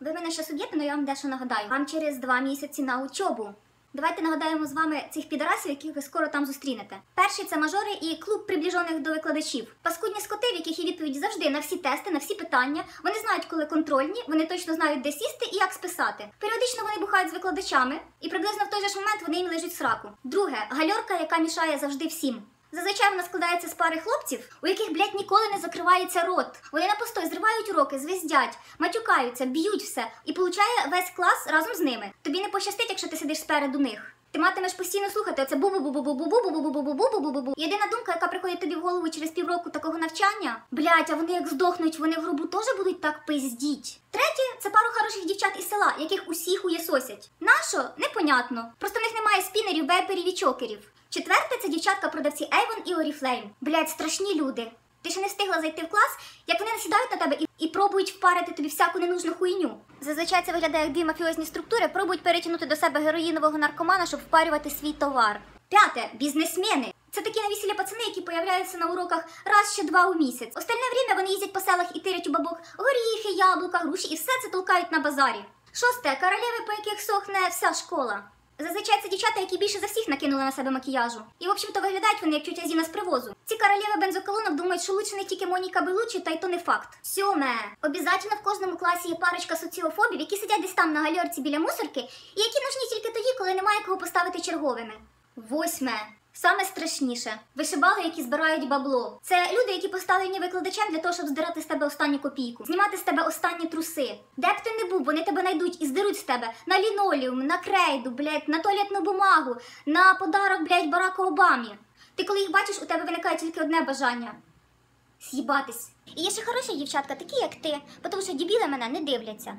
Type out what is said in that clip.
Ви мене ще судєте, але я вам дещо нагадаю. Вам через два місяці на учобу. Давайте нагадаємо з вами цих підарасів, яких ви скоро там зустрінете. Перший це мажори і клуб приближених до викладачів. Паскудні скоти, в яких є відповідь завжди на всі тести, на всі питання. Вони знають, коли контрольні, вони точно знають, де сісти і як списати. Періодично вони бухають з викладачами, і приблизно в той же момент вони їм лежать сраку. Друге гальорка, яка мішає завжди всім. Зазвичай вона складається з пари хлопців, у яких, блядь, ніколи не закривається рот. Вони на постой зривають уроки, звездять, матюкаються, б'ють все і получає весь клас разом з ними. Тобі не пощастить, якщо ти сидиш спереду них. Ти матимеш постійно слухати оце бу бу бу бу бу бу бу бу бу бу бу бу бу бу бу Єдина думка, яка приходить тобі в голову через півроку такого навчання. Блять, а вони як здохнуть, вони в грубу теж будуть так пиздіть. Третє це пару хороших дівчат із села, яких усі хуєсосять. Нащо? Непонятно. Просто в них немає спінерів, вейперів і чокерів. Четверте це дівчатка-продавці Avon і Oriflame. Блять, страшні люди. Ти ще не встигла зайти в клас, як вони насідають на тебе і, і пробують впарити тобі всяку ненужну хуйню. Зазвичай це виглядає як дві мафіозні структури, пробують перетягнути до себе героїнового наркомана, щоб впарювати свій товар. П'яте бізнесмени. Це такі навісілі пацани, які появляються на уроках раз чи два у місяць. Остальне время вони їздять по селах і тирять у бабок горіхи, яблука, груші і все це толкають на базарі. Шосте королеви, по яких сохне вся школа. Зазвичай це дівчата, які більше за всіх накинули на себе макіяжу. І, в общем-то, виглядають вони як тютя Зіна з привозу. Ці королеви бензоколонок думають, що лучше не тільки Моніка Белучі, та й то не факт. Сьоме. Обязательно в кожному класі є парочка соціофобів, які сидять десь там на гальорці біля мусорки, і які нужні тільки тоді, коли немає кого поставити черговими. Восьме. Саме страшніше вишибали, які збирають бабло. Це люди, які поставлені викладачем для того, щоб здирати з тебе останню копійку, знімати з тебе останні труси. Де б ти не вони тебе найдуть і здеруть з тебе на лінолеум, на крейду, блядь, на туалетну бумагу, на подарок, блядь, Бараку Обамі. Ти коли їх бачиш, у тебе виникає тільки одне бажання з'їбатись. І є ще хороші дівчатка, такі як ти, тому що дібіли мене не дивляться.